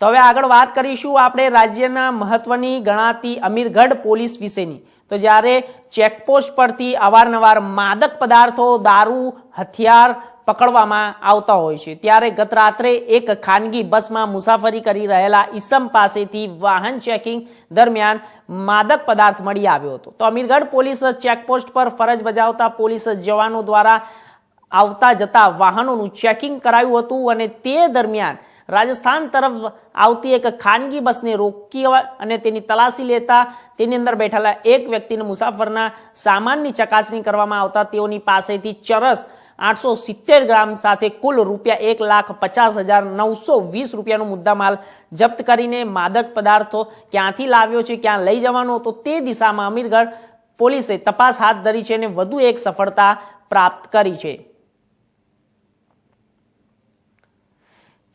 તો હવે આગળ વાત કરીશું આપણે રાજ્યના મહત્વની ગણાતી અમીરગઢ પોલીસ વિશેની. તો જ્યારે ચેકપોસ્ટ પરથી અવારનવાર માદક પદાર્થો, દારૂ, હથિયાર પકડવામાં આવતા હોય છે. ત્યારે ગત રાત્રે એક ખાનગી બસમાં મુસાફરી કરી રહેલા ઈસમ પાસેથી વાહન ચેકિંગ દરમિયાન માદક પદાર્થ મળી આવ્યો હતો. તો અમીરગઢ પોલીસ ચેકપોસ્ટ પર ફરજ બજાવતા પોલીસ જવાનો દ્વારા આવતા જતા વાહનોનું ચેકિંગ કરાયું હતું અને તે દરમિયાન રાજસ્થાન તરફ આવતી એક ખાનગી બસને રોકી અને તેની તલાશી લેતા તેની અંદર બેઠેલા એક વ્યક્તિને મુસાફરના સામાનની ચકાસણી કરવામાં આવતા તેઓની પાસેથી ચરસ આઠસો સિત્તેર ગ્રામ સાથે કુલ રૂપિયા એક લાખ પચાસ હજાર નવસો વીસ રૂપિયાનો મુદ્દામાલ જપ્ત કરીને માદક પદાર્થો ક્યાંથી લાવ્યો છે, ક્યાં લઈ જવાનો તો તે દિશામાં અમીરગઢ પોલીસે તપાસ હાથ ધરી છે અને વધુ એક સફળતા પ્રાપ્ત કરી છે.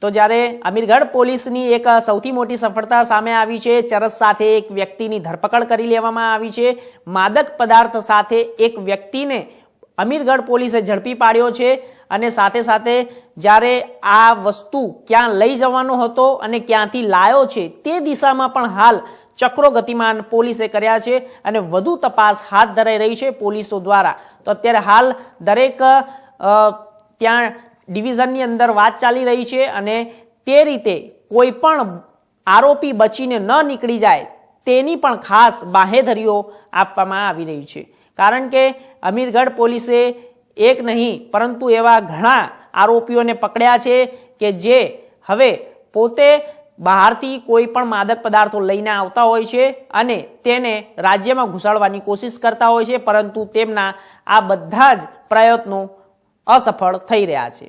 તો જ્યારે અમીરગઢ પોલીસની એક સૌથી મોટી સફળતા સામે આવી છે, ચરસ સાથે એક વ્યક્તિની ધરપકડ કરી લેવામાં આવી છે. માદક પદાર્થ સાથે એક વ્યક્તિને અમીરગઢ પોલીસે ઝડપી પાડ્યો છે અને સાથે સાથે જ્યારે આ વસ્તુ ક્યાં લઈ જવાનો હતો અને ક્યાંથી લાયો છે, તે દિશામાં પણ હાલ ચક્રો ગતિમાન પોલીસે કર્યા છે અને વધુ તપાસ હાથ ધરાઈ રહી છે પોલીસો દ્વારા. તો અત્યારે હાલ દરેક ત્યાં ડિવિઝનની અંદર વાત ચાલી રહી છે અને તે રીતે કોઈ પણ આરોપી બચીને ન નીકળી જાય તેની પણ ખાસ બાહેધરીઓ આપવામાં આવી રહી છે. કારણ કે અમીરગઢ પોલીસે એક નહીં, પરંતુ એવા ઘણા આરોપીઓને પકડ્યા છે કે જે હવે પોતે બહારથી કોઈ પણ માદક પદાર્થો લઈને આવતા હોય છે અને તેને રાજ્યમાં ઘુસાડવાની કોશિશ કરતા હોય છે, પરંતુ તેમના આ બધા જ પ્રયત્નો અસફળ થઈ રહ્યા છે.